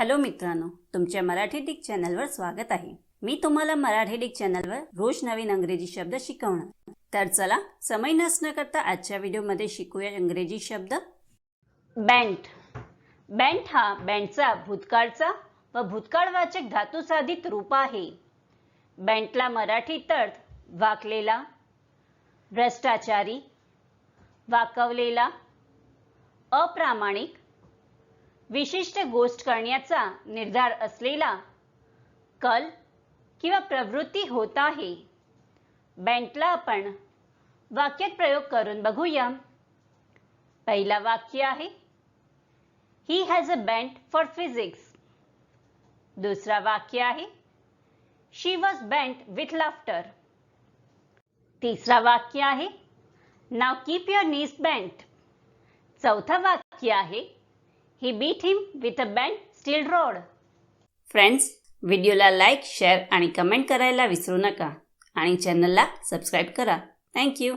Hello मित्रांनो तुमच्या Marathi Dick चॅनलवर स्वागत आहे. मी तुम्हाला मराठी डिक चॅनलवर रोज नवीन अंग्रेजी शब्द शिकवणार. तर चला समय नसणं करता आजच्या व्हिडिओमध्ये शिकूया इंग्रजी शब्द. बँट बँट हा बँटचा भूतकाळचा व भूतकाळवाचक धातुसाधित रूप आहे. बँटला मराठीत अर्थ वाकलेला भ्रष्टाचारी वाकवलेला अप्रामाणिक विशिष्ट गोष्ट करण्याचा निर्धार असलेला कल किंवा प्रवृत्ती होत आहे. बँटला आपण वाक्यात प्रयोग करून बघूया. पहिला वाक्य आहे ही हॅज अ बँट फॉर फिजिक्स दुसरा वाक्य आहे she was bent with laughter तिसरा वाक्य आहे नाव कीप युअर नीस बँट चौथा वाक्य आहे he beat him with a bent steel rod friends व्हिडिओला लाईक शेअर आणि कमेंट करायला विसरू नका. आणि चॅनलला सबस्क्राईब करा. थँक्यू